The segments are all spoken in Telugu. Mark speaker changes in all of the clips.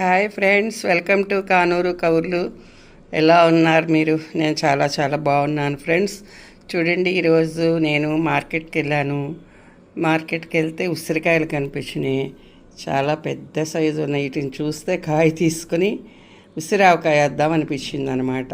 Speaker 1: Hi friends welcome to Kanuru కౌర్లు ఎలా ఉన్నారు మీరు? నేను చాలా చాలా బాగున్నాను ఫ్రెండ్స్ చూడండి ఈరోజు నేను మార్కెట్కి వెళ్ళాను. మార్కెట్కి వెళ్తే ఉసిరికాయలు కనిపించినాయి. చాలా పెద్ద సైజు ఉన్నాయి. వీటిని చూస్తే కాయ తీసుకుని ఉసిరావకాయ వేద్దాం అనిపించింది అనమాట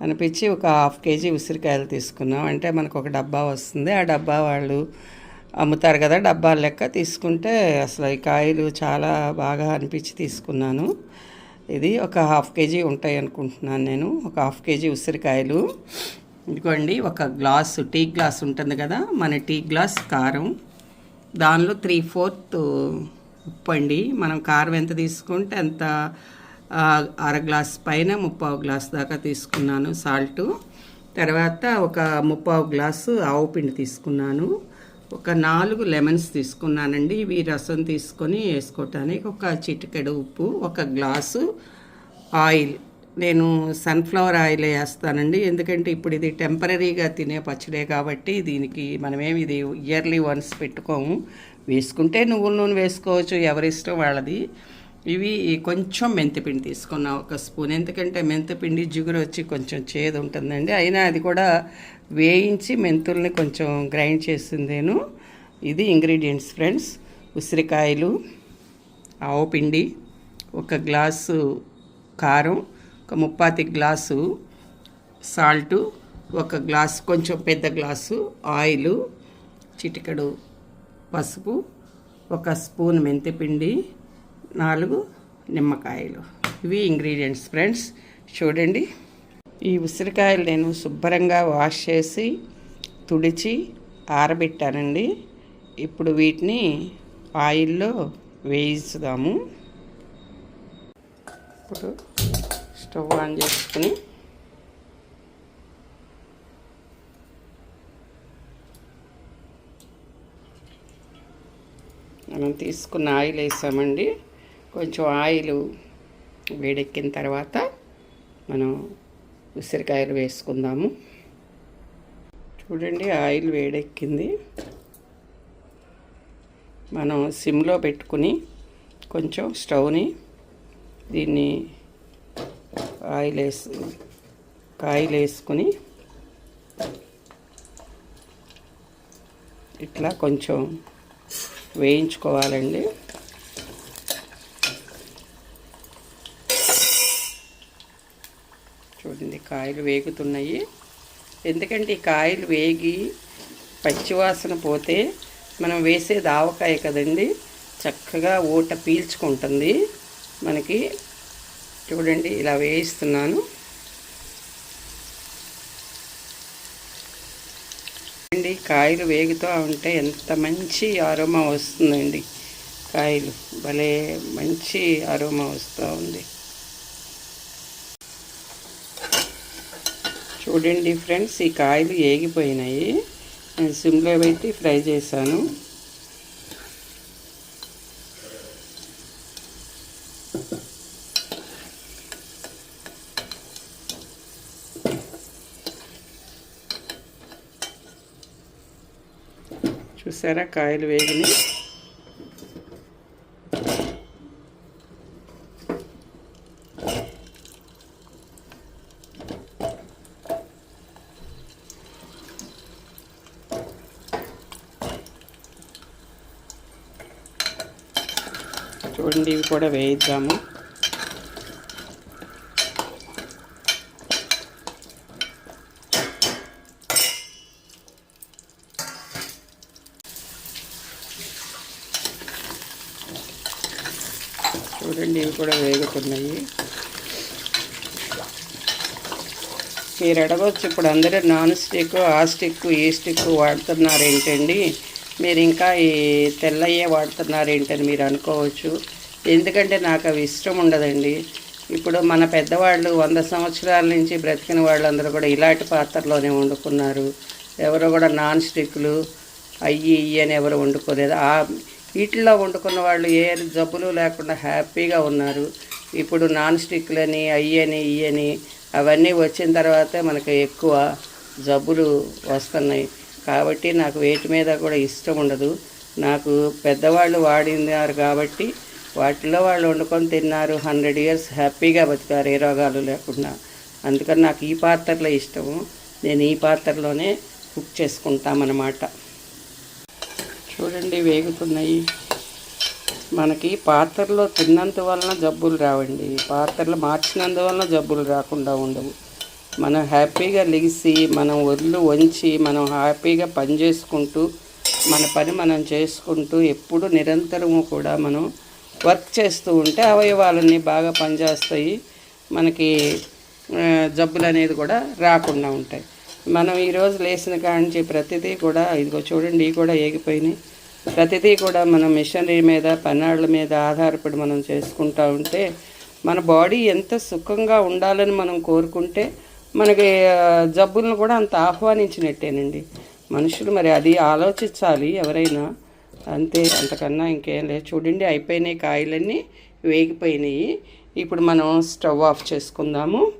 Speaker 1: అనిపించి ఒక హాఫ్ కేజీ ఉసిరికాయలు తీసుకున్నాం. అంటే మనకు ఒక డబ్బా వస్తుంది. ఆ డబ్బా వాళ్ళు అమ్ముతారు కదా డబ్బాల లెక్క. తీసుకుంటే అసలు ఈ కాయలు చాలా బాగా అనిపించి తీసుకున్నాను. ఇది ఒక హాఫ్ కేజీ ఉంటాయి అనుకుంటున్నాను నేను. ఒక హాఫ్ కేజీ ఉసిరికాయలు ఇదిగోండి ఒక గ్లాసు టీ గ్లాస్ ఉంటుంది కదా మన టీ గ్లాస్ కారం. దానిలో త్రీ ఫోర్త్ ఉప్పు అండి. మనం కారం ఎంత తీసుకుంటే అంత అర గ్లాస్ పైన ముప్పావు గ్లాస్ దాకా తీసుకున్నాను సాల్టు. తర్వాత ఒక ముప్పావు గ్లాసు ఆవు పిండి తీసుకున్నాను. ఒక నాలుగు లెమన్స్ తీసుకున్నానండి. ఇవి రసం తీసుకొని వేసుకోవటానికి ఒక చిటికెడు ఉప్పు ఒక గ్లాసు ఆయిల్. నేను సన్ఫ్లవర్ ఆయిల్ వేస్తానండి. ఎందుకంటే ఇప్పుడు ఇది టెంపరీగా తినే పచ్చడే కాబట్టి దీనికి మనమేమి ఇది ఇయర్లీ వన్స్ పెట్టుకోము. వేసుకుంటే నువ్వుల నూనె వేసుకోవచ్చు ఎవరిష్టం వాళ్ళది. ఇవి కొంచెం మెంతిపిండి తీసుకున్నా ఒక స్పూన్. ఎందుకంటే మెంతిపిండి జిగురు వచ్చి కొంచెం చేదు ఉంటుందండి. అయినా అది కూడా వేయించి మెంతుల్ని కొంచెం గ్రైండ్ చేసిందేను. ఇది ఇంగ్రీడియంట్స్ ఫ్రెండ్స్. ఉసిరికాయలు ఆవు పిండి ఒక గ్లాసు కారం ఒక ముప్పాతి గ్లాసు సాల్టు ఒక గ్లాస్ కొంచెం పెద్ద గ్లాసు ఆయిలు చిటికెడు పసుపు ఒక స్పూన్ మెంతిపిండి నాలుగు నిమ్మకాయలు. ఇవి ఇంగ్రీడియంట్స్ ఫ్రెండ్స్. చూడండి. ఈ ఉసిరికాయలు నేను శుభ్రంగా వాష్ చేసి తుడిచి ఆరబెట్టానండి. ఇప్పుడు వీటిని ఆయిల్లో వేయిస్తుదాము ఇప్పుడు స్టవ్ ఆన్ చేసుకుని మనం తీసుకున్న ఆయిల్ వేసామండి. కొంచెం ఆయిల్ వేడెక్కిన తర్వాత మనం ఉసిరికాయలు వేసుకుందాము. చూడండి ఆయిల్ వేడెక్కింది. మనం సిమ్లో పెట్టుకుని కొంచెం స్టవ్ని దీన్ని ఆయిల్ వేసు కాయలు వేసుకుని ఇట్లా కొంచెం వేయించుకోవాలండి. చూడండి కాయలు వేగుతున్నాయి. ఎందుకంటే ఈ కాయలు వేగి పచ్చివాసన పోతే మనం వేసేది ఆవకాయ కదండి చక్కగా ఊట పీల్చుకుంటుంది. మనకి చూడండి ఇలా వేయిస్తున్నాను. అండి కాయలు వేగుతూ ఉంటే ఎంత మంచి ఆరోమా వస్తుందండి. కాయలు భలే మంచి ఆరోమా వస్తూ ఉంది. చూడండి ఫ్రెండ్స్ ఈ కాయలు ఏగిపోయినాయి. నేను సిమ్లో పెట్టి ఫ్రై చేశాను. చూసారా కాయలు వేగినాయి? చూడండి ఇవి కూడా వేయిద్దాము. చూడండి ఇవి కూడా వేగుతున్నాయి. మీరు అడగవచ్చు ఇప్పుడు అందరూ నాన్ స్టిక్ ఆ స్టిక్ ఈ స్టిక్ వాడుతున్నారు ఏంటండి మీరు ఇంకా ఈ తెల్లయ్యే వాడుతున్నారు ఏంటని మీరు అనుకోవచ్చు. ఎందుకంటే నాకు అవి ఇష్టం ఉండదండి. ఇప్పుడు మన పెద్దవాళ్ళు వంద సంవత్సరాల నుంచి బ్రతికిన వాళ్ళందరూ కూడా ఇలాంటి పాత్రలోనే వండుకున్నారు. ఎవరు కూడా నాన్ స్టిక్లు అయ్యి ఇయ్యి అని ఎవరు వండుకోలేదు. ఆ వీటిల్లో వండుకున్న వాళ్ళు ఏ జబ్బులు లేకుండా హ్యాపీగా ఉన్నారు. ఇప్పుడు నాన్ స్టిక్లని అయ్యని ఇయ్యని అవన్నీ వచ్చిన తర్వాతే మనకు ఎక్కువ జబ్బులు వస్తున్నాయి. కాబట్టి నాకు వేటి మీద కూడా ఇష్టం ఉండదు. నాకు పెద్దవాళ్ళు వాడినారు కాబట్టి వాటిలో వాళ్ళు వండుకొని తిన్నారు. హండ్రెడ్ ఇయర్స్ హ్యాపీగా బతికారు ఏ రోగాలు లేకుండా. అందుకని నాకు ఈ పాత్రలో ఇష్టము. నేను ఈ పాత్రలోనే కుక్ చేసుకుంటామన్నమాట. చూడండి వేగుతున్నాయి. మనకి పాత్రలో తిన్నంత వలన జబ్బులు రావండి. పాత్రలు మార్చినందువలన జబ్బులు రాకుండా ఉండవు. మనం హ్యాపీగా లెగిసి మనం ఒళ్ళు వంచి మనం హ్యాపీగా పని చేసుకుంటూ మన పని మనం చేసుకుంటూ ఎప్పుడు నిరంతరము కూడా మనం వర్క్ చేస్తూ ఉంటే అవయవాలన్నీ బాగా పనిచేస్తాయి. మనకి జబ్బులు అనేది కూడా రాకుండా ఉంటాయి. మనం ఈరోజు లేచిన కాంచి ప్రతిదీ కూడా ఇదిగో చూడండి ఇవి కూడా ఏగిపోయినాయి. ప్రతిదీ కూడా మనం మిషనరీ మీద పన్నాళ్ళ మీద ఆధారపడి మనం చేసుకుంటూ ఉంటే మన బాడీ ఎంత సుఖంగా ఉండాలని మనం కోరుకుంటే మనకి జబ్బులను కూడా అంత ఆహ్వానించినట్టేనండి. మనుషులు మరి అది ఆలోచించాలి ఎవరైనా. అంతే అంతకన్నా ఇంకేం లేదు. చూడండి అయిపోయినాయి కాయలన్నీ వేగిపోయినాయి. ఇప్పుడు మనం స్టవ్ ఆఫ్ చేసుకుందాము.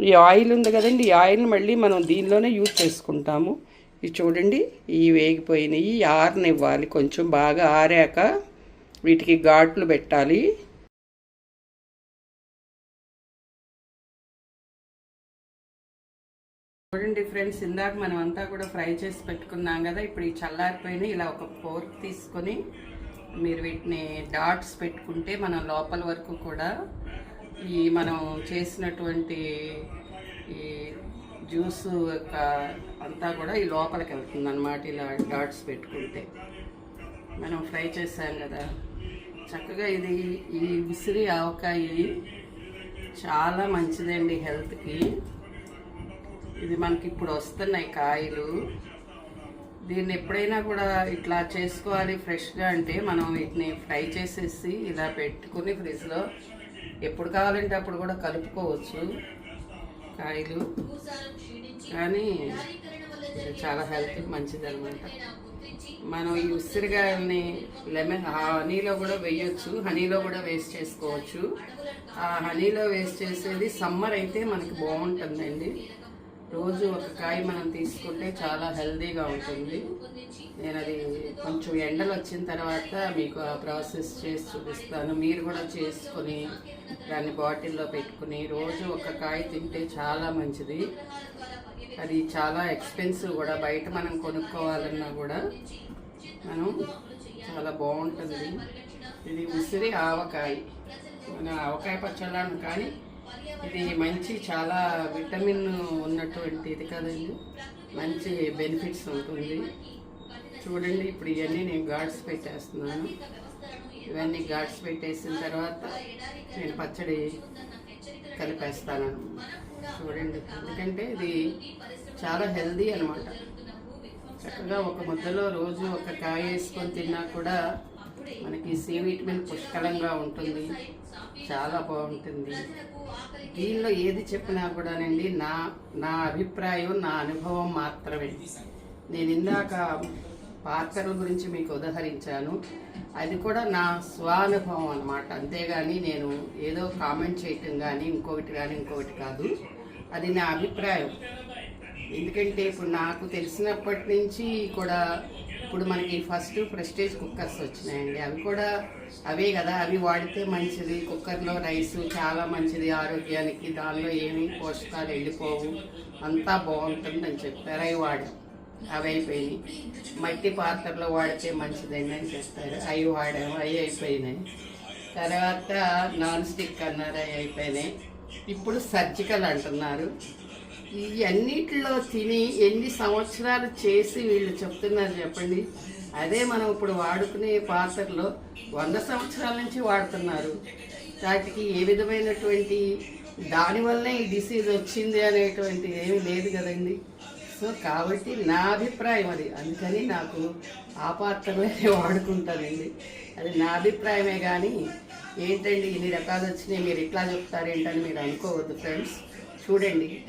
Speaker 1: ఈ ఆయిల్ ఉంది కదండి ఈ ఆయిల్ని మళ్ళీ మనం దీనిలోనే యూజ్ చేసుకుంటాము. ఇవి చూడండి ఈ వేగిపోయినాయి ఆరనివ్వాలి. కొంచెం బాగా ఆరాక వీటికి ఘాట్లు పెట్టాలి. చూడండి ఫ్రెండ్స్ ఇందాక మనం అంతా కూడా ఫ్రై చేసి పెట్టుకున్నాం కదా ఇప్పుడు ఈ చల్లారిపోయిన ఇలా ఒక ఫోర్క్ తీసుకొని మీరు వీటిని డాట్స్ పెట్టుకుంటే మనం లోపల వరకు కూడా ఈ మనం చేసినటువంటి ఈ జ్యూస్ యొక్క అంతా కూడా ఈ లోపలికి వెళ్తుంది అనమాట ఇలా డాట్స్ పెట్టుకుంటే. మనం ఫ్రై చేసాం కదా. చక్కగా ఇది ఈ విసిరి ఆవకాయ చాలా మంచిదండి హెల్త్కి. ఇది మనకి ఇప్పుడు వస్తున్నాయి కాయలు. దీన్ని ఎప్పుడైనా కూడా ఇట్లా చేసుకోవాలి ఫ్రెష్గా అంటే మనం వీటిని ఫ్రై చేసేసి ఇలా పెట్టుకుని ఫ్రిడ్జ్లో ఎప్పుడు కావాలంటే అప్పుడు కూడా కలుపుకోవచ్చు కాయలు. కానీ చాలా హెల్త్కి మంచిది అనమాట మనం ఈ ఉసిరికాయల్ని లెమన్ హనీలో కూడా వేయొచ్చు హనీలో కూడా వేస్ట్ చేసుకోవచ్చు. ఆ హనీలో వేస్ట్ చేసేది సమ్మర్ అయితే మనకి బాగుంటుందండి. రోజు ఒక కాయ మనం తీసుకుంటే చాలా హెల్దీగా ఉంటుంది. నేను అది కొంచెం ఎండలు వచ్చిన తర్వాత మీకు ఆ ప్రాసెస్ చేసి చూపిస్తాను. మీరు కూడా చేసుకొని దాన్ని బాటిల్లో పెట్టుకుని రోజు ఒక కాయ తింటే చాలా మంచిది. అది చాలా ఎక్స్పెన్సివ్ కూడా. బయట మనం కొనుక్కోవాలన్నా కూడా మనం చాలా బాగుంటుంది. ఇది ఉసిరి ఆవకాయ. మన ఆవకాయ పచ్చళ్ళను కానీ ఇది మంచి చాలా విటమిన్ ఉన్నటువంటి ఇది కదండి. మంచి బెనిఫిట్స్ ఉంటుంది. చూడండి ఇప్పుడు ఇవన్నీ నేను గాడ్స్ పెట్టేస్తున్నాను. ఇవన్నీ గాడ్స్ పెట్టేసిన తర్వాత నేను పచ్చడి కలిపేస్తాను. చూడండి ఎందుకంటే ఇది చాలా హెల్దీ అనమాట చక్కగా ఒక ముద్దలో రోజు ఒక కాయ వేసుకొని తిన్నా కూడా మనకి సి విటమిన్ పుష్కలంగా ఉంటుంది. చాలా బాగుంటుంది. దీనిలో ఏది చెప్పినా కూడానండి నా నా అభిప్రాయం నా అనుభవం మాత్రమే. నేను ఇందాక పాత్రల గురించి మీకు ఉదహరించాను. అది కూడా నా స్వానుభవం అనమాట అంతేగాని నేను ఏదో కామెంట్ చేయటం కానీ ఇంకొకటి కానీ ఇంకొకటి కాదు. అది నా అభిప్రాయం. ఎందుకంటే ఇప్పుడు నాకు తెలిసినప్పటి నుంచి కూడా ఇప్పుడు మనకి ఫస్ట్ ప్రెస్టేజ్ కుక్కర్స్ వచ్చినాయండి. అవి కూడా అవే కదా అవి వాడితే మంచిది. కుక్కర్లో రైస్ చాలా మంచిది ఆరోగ్యానికి. దానిలో ఏమి పోషకాలు వెళ్ళిపోవు. అంతా బాగుంటుంది అని చెప్పారు. అవి వాడాం అవి అయిపోయినాయి. మట్టి పాత్రలో వాడితే మంచిదండి అని చెప్తారు అవి వాడాము అవి అయిపోయినాయి. తర్వాత నాన్ స్టిక్ అన్నారు అవి అయిపోయినాయి. ఇప్పుడు సర్జికల్ అంటున్నారు. ఇవన్నిటిలో తిని ఎన్ని సంవత్సరాలు చేసి వీళ్ళు చెప్తున్నారు చెప్పండి? అదే మనం ఇప్పుడు వాడుకునే పాత్రలో వంద సంవత్సరాల నుంచి వాడుతున్నారు. వాటికి ఏ విధమైనటువంటి దానివల్లనే ఈ డిసీజ్ వచ్చింది అనేటువంటి ఏమీ లేదు కదండి. సో కాబట్టి నా అభిప్రాయం అది. అందుకని నాకు ఆ పాత్రలోనే వాడుకుంటానండి. అది నా అభిప్రాయమే కానీ ఏంటండి ఇన్ని రకాలు వచ్చినాయి మీరు ఇట్లా చెప్తారేంటని మీరు అనుకోవద్దు ఫ్రెండ్స్. చూడండి.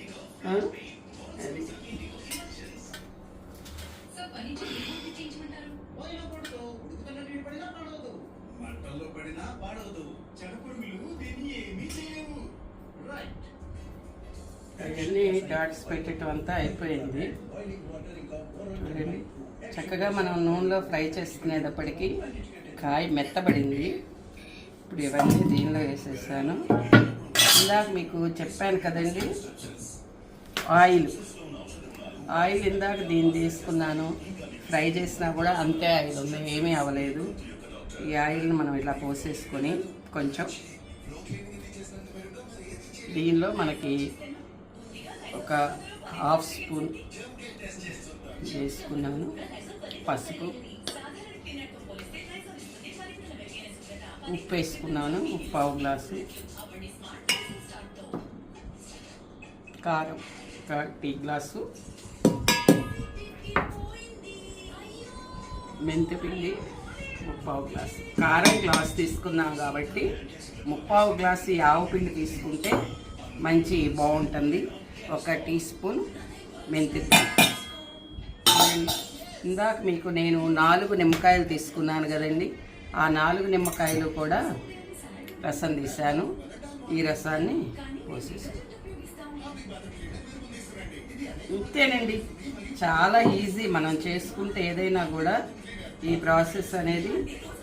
Speaker 2: మంటల్లో పడినా పాడవదు చెడపురుగులు దీన్ని ఏమీ చేయవు రైట్
Speaker 1: అవన్నీ డాట్స్ పెట్టడం అంతా అయిపోయింది. చూడండి. చక్కగా మనం నూనెలో ఫ్రై చేసుకునేటప్పటికి కాయ మెత్తబడింది. ఇప్పుడు ఇవన్నీ దీనిలో వేసేసాను. ఇందాక మీకు చెప్పాను కదండి ఆయిల్. ఆయిల్ ఇందాక దీన్ని తీసుకున్నాను. ఫ్రై చేసినా కూడా అంతే ఆయిల్ ఉంది. ఏమీ అవ్వలేదు. ఈ ఆయిల్ని మనం ఇలా పోసేసుకొని కొంచెం దీనిలో మనకి ఒక హాఫ్ స్పూన్ వేసుకున్నాను పసుపు ఉప్పు వేసుకున్నాను. ఉప్పు పావు గ్లాసు కారం. ఒక టీ గ్లాసు. మెంతిపిండి ముప్పావు గ్లాసు. కారం గ్లాస్ తీసుకున్నాం కాబట్టి ముప్పావు గ్లాసు ఆవు పిండి తీసుకుంటే మంచి బాగుంటుంది. ఒక టీ స్పూన్ మెంతిపిండి ఇందాక మీకు నేను నాలుగు నిమ్మకాయలు తీసుకున్నాను కదండి. ఆ నాలుగు నిమ్మకాయలు కూడా రసం తీశాను. ఈ రసాన్ని పోసేసాను ఇంతేనండి. చాలా ఈజీ మనం చేసుకుంటే ఏదైనా కూడా ఈ ప్రాసెస్ అనేది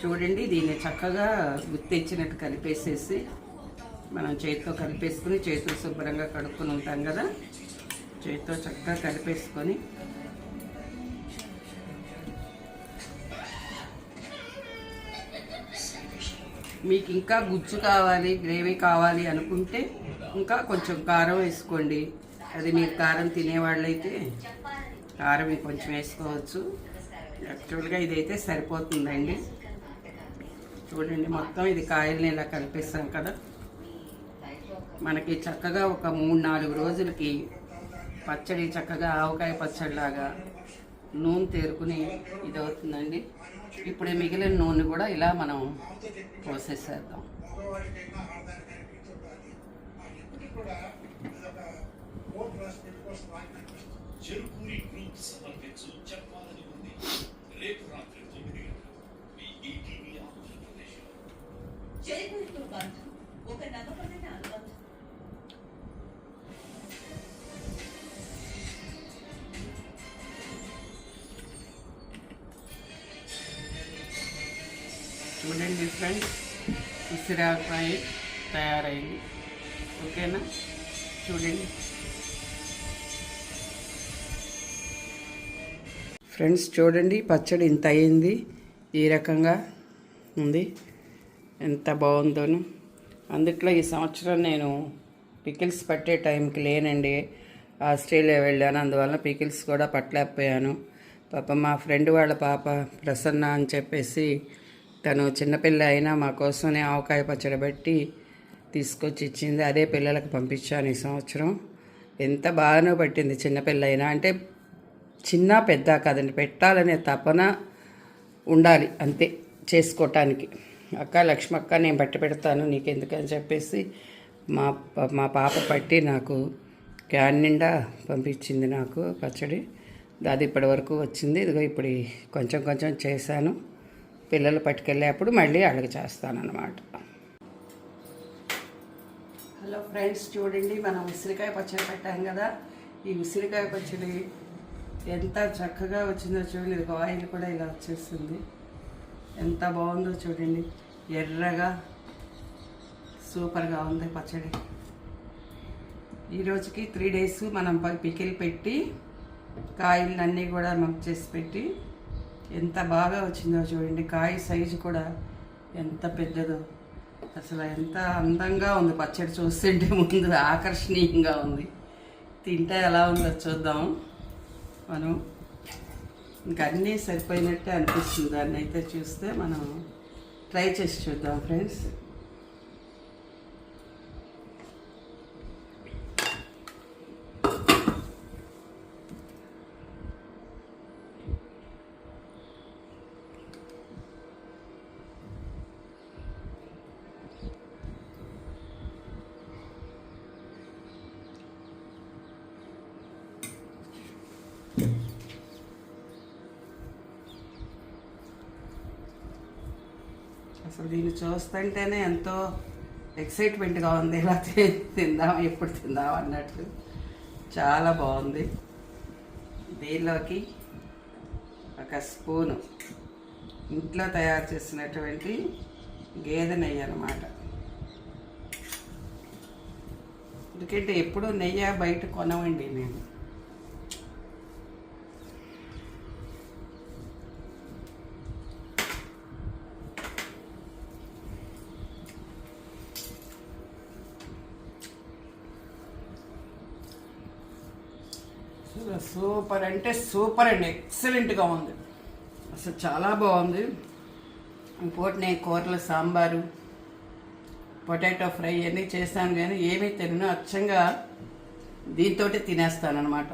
Speaker 1: చూడండి దీన్ని చక్కగా గుర్తించినట్టు కలిపేసేసి మనం చేతితో కలిపేసుకుని చేతులు శుభ్రంగా కడుక్కుని ఉంటాం కదా. చేతితో చక్కగా కలిపేసుకొని మీకు ఇంకా గుజ్జు కావాలి గ్రేవీ కావాలి అనుకుంటే ఇంకా కొంచెం కారం వేసుకోండి. అది మీరు కారం తినేవాళ్ళైతే కారం కొంచెం వేసుకోవచ్చు. యాక్చువల్గా ఇదైతే సరిపోతుందండి. చూడండి మొత్తం ఇది కాయల్ని ఇలా కలిపిస్తాం కదా. మనకి చక్కగా ఒక మూడు నాలుగు రోజులకి పచ్చడి చక్కగా ఆవకాయ పచ్చడిలాగా నూనె తేరుకుని ఇది అవుతుందండి ఇప్పుడు మిగిలిన నూనె కూడా ఇలా మనం పోసేసేద్దాం.
Speaker 2: చెరుకూరి గ్రూప్ సమర్పించు చెప్పాలని ఉంది రేపు రాత్రి తొమ్మిది గంటలకు మీ ఈటీవీ ఆంధ్రప్రదేశ్లో
Speaker 3: చేకూరుతో బంధం ఒక నమ్మకమైన అనుబంధం
Speaker 1: చూడండి ఫ్రెండ్స్ ఉసిరాకాయ తయారైంది ఓకేనా చూడండి ఫ్రెండ్స్ చూడండి పచ్చడి ఇంత అయింది. ఈ రకంగా ఉంది. ఎంత బాగుందోను. అందుట్లో ఈ సంవత్సరం నేను పికిల్స్ పట్టే టైంకి లేనండి. ఆస్ట్రేలియా వెళ్ళాను అందువల్ల పికిల్స్ కూడా పట్టలేకపోయాను. పాప మా ఫ్రెండ్ వాళ్ళ పాప ప్రసన్న అని చెప్పేసి తను చిన్నపిల్ల అయినా మా కోసమే ఆవకాయ పచ్చడి పెట్టి తీసుకొచ్చి ఇచ్చింది. అదే పిల్లలకు పంపించాను ఈ సంవత్సరం. ఎంత బాగానో పట్టింది చిన్నపిల్ల అయినా. అంటే చిన్న పెద్ద కాదండి. పెట్టాలనే తపన ఉండాలి అంతే చేసుకోవటానికి అక్క లక్ష్మక్క నేను బట్టి పెడతాను నీకెందుకని చెప్పేసి మా మా పాప పట్టి నాకు క్యాన్ నిండా పంపించింది నాకు పచ్చడి. అది ఇప్పటి వరకు వచ్చింది. ఇదిగో ఇప్పుడు కొంచెం కొంచెం చేశాను. పిల్లలు పట్టుకెళ్ళేప్పుడు మళ్ళీ అడగ చేస్తానన్నమాట. హలో ఫ్రెండ్స్ చూడండి మనం ఉసిరికాయ పచ్చడి పెట్టాం కదా. ఈ ఉసిరికాయ పచ్చడి ఎంత చక్కగా వచ్చిందో చూడండి ఇది ఆయిల్ కూడా ఇలా వచ్చేస్తుంది. ఎంత బాగుందో చూడండి. ఎర్రగా సూపర్గా ఉంది పచ్చడి. ఈ రోజుకి త్రీ డేస్ మనం పికిల్ పెట్టి కాయలు అన్నీ కూడా మనకు చేసి పెట్టి ఎంత బాగా వచ్చిందో చూడండి. కాయ సైజు కూడా ఎంత పెద్దదో. అసలు ఎంత అందంగా ఉంది పచ్చడి చూస్తుంటే ముందు ఆకర్షణీయంగా ఉంది. తింటే ఎలా ఉందో చూద్దాం. మనం ఇంకా అన్నీ సరిపోయినట్టే అనిపిస్తుంది. దాన్ని అయితే చూస్తే మనం ట్రై చేసి చూద్దాం ఫ్రెండ్స్ అసలు దీన్ని చూస్తుంటేనే ఎంతో ఎక్సైట్మెంట్గా ఉంది. ఇలా తిందాం ఎప్పుడు తిందాం అన్నట్లు చాలా బాగుంది. దీనిలోకి ఒక స్పూను ఇంట్లో తయారు చేసినటువంటి గేదె నెయ్యి అనమాట ఎందుకంటే ఎప్పుడు నెయ్యి బయట కొనవండి నేను. సూపర్ అంటే సూపర్ అండి. ఎక్సలెంట్గా ఉంది. అసలు చాలా బాగుంది. ఇంకోటి నేను కూరల సాంబారు పొటాటో ఫ్రై అన్నీ చేస్తాను కానీ ఏమీ తినను. అచ్చంగా దీంతో తినేస్తాను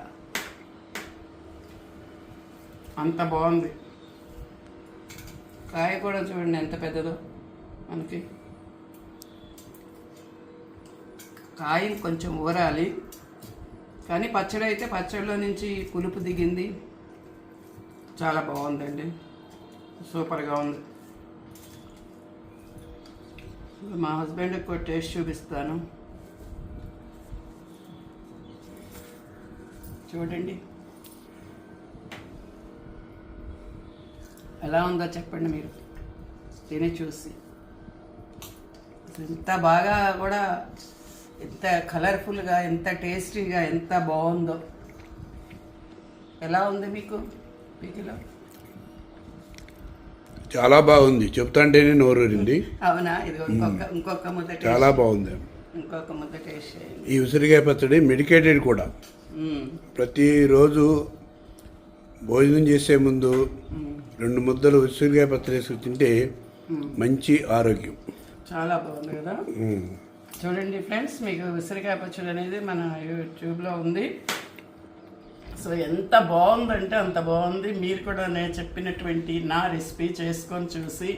Speaker 1: అంత బాగుంది. కాయ కూడా చూడండి ఎంత పెద్దదో మనకి. కాయ కొంచెం ఊరాలి. కానీ పచ్చడి అయితే పచ్చడిలో నుంచి పులుపు దిగింది. చాలా బాగుందండి. సూపర్గా ఉంది. మా హస్బెండ్కి కూడా టేస్ట్ చూపిస్తాను. చూడండి. ఎలా ఉందో చెప్పండి మీరు. తిని చూసి. ఎంత బాగా కూడా ఎంత కలర్ఫుల్గా ఎంత టేస్టీగా ఎంత బాగుందో. ఎలా ఉంది మీకు? పీకిలో
Speaker 4: చాలా బాగుంది. చెప్తాంటేనే నోరూరింది.
Speaker 1: అవునా? ఇది ఇంకొక ముద్ద
Speaker 4: చాలా బాగుంది.
Speaker 1: ఇంకొక ముద్ద టేస్ట్ చేయండి.
Speaker 4: ఈ ఉసిరికాయ పచ్చడి మెడికేటెడ్ కూడా. ప్రతిరోజు భోజనం చేసే ముందు. రెండు ముద్దలు ఉసిరికాయ పచ్చడి వేసుకు తింటే మంచి ఆరోగ్యం.
Speaker 1: చాలా బాగుంది కదా. చూడండి ఫ్రెండ్స్ మీకు ఉసిరికాయ పచ్చడి అనేది మన యూట్యూబ్లో ఉంది. సో ఎంత బాగుందంటే అంత బాగుంది. మీరు కూడా నేను చెప్పినటువంటి నా రెసిపీ చేసుకొని చూసి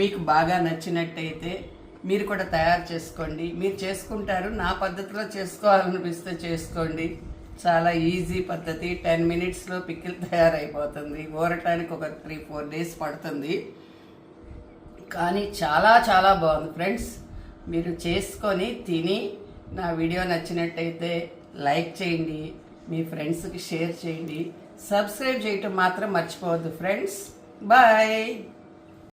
Speaker 1: మీకు బాగా నచ్చినట్టయితే మీరు కూడా తయారు చేసుకోండి. మీరు చేసుకుంటారు నా పద్ధతిలో చేసుకోవాలనిపిస్తే చేసుకోండి. చాలా ఈజీ పద్ధతి. టెన్ మినిట్స్లో పిక్కిల్ తయారైపోతుంది. ఊరటానికి ఒక త్రీ ఫోర్ డేస్ పడుతుంది. కానీ చాలా చాలా బాగుంది ఫ్రెండ్స్. మీరు చేసుకొని తిని నా వీడియో నచ్చినట్టయితే లైక్ చేయండి మీ ఫ్రెండ్స్కి షేర్ చేయండి. సబ్స్క్రైబ్ చేయటం మాత్రం మర్చిపోవద్దు ఫ్రెండ్స్. బాయ్.